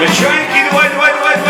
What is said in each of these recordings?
Вечеренький, давай, давай, давай, давай, давай, давай.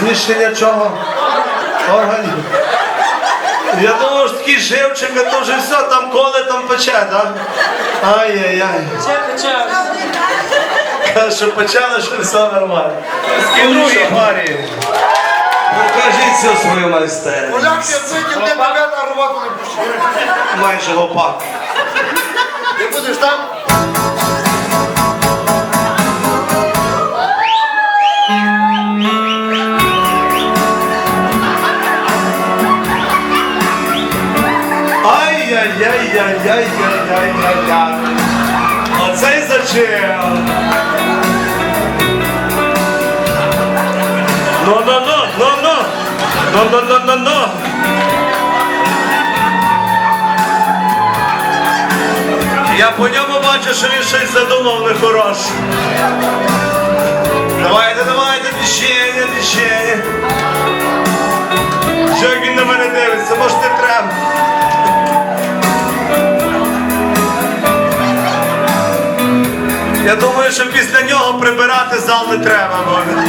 Зміщення чого? Органів. Я думав, що такий живчик, а то вже все, там коле, там пече, так? Ай-яй-яй. Це почав. Каже, що почали, що все нормально. Скидрує Марії. Покажіть всю свою майстерність. Поляк я викинь, де тебе на роботу не пущу. Майже гопак. Ти будеш там? Ай-яй-яй-яй-яй-яй-яй-яй. Оцей зачем. Ну-ну-ну, ну-ну. Ну-ну-ну-ну-ну. Я по ньому бачу, що він щось задумав нехороше. Давайте, давайте, діщення, діщення. Я думаю, що після нього прибирати зал не треба буде.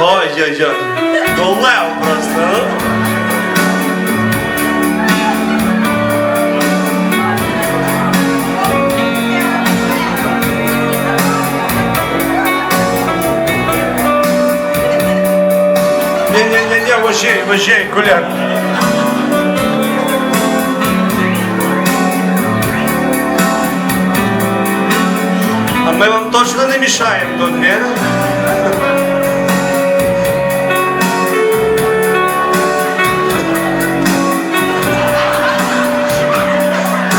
Ой-ой-ой. Ну лев просто, а? Ні-ні-ні, вожей, вожей, коляк. Ми вам точно не мішаємо тут, ні?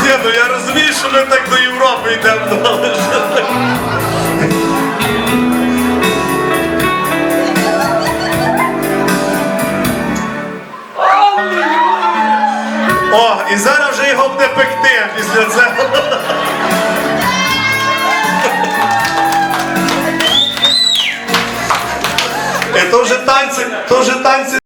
Ні, ну я розумію, що ми так до Європи йдемо, ну, але? О, і зараз вже його буде пекти після цього. То вже танці, то вже танці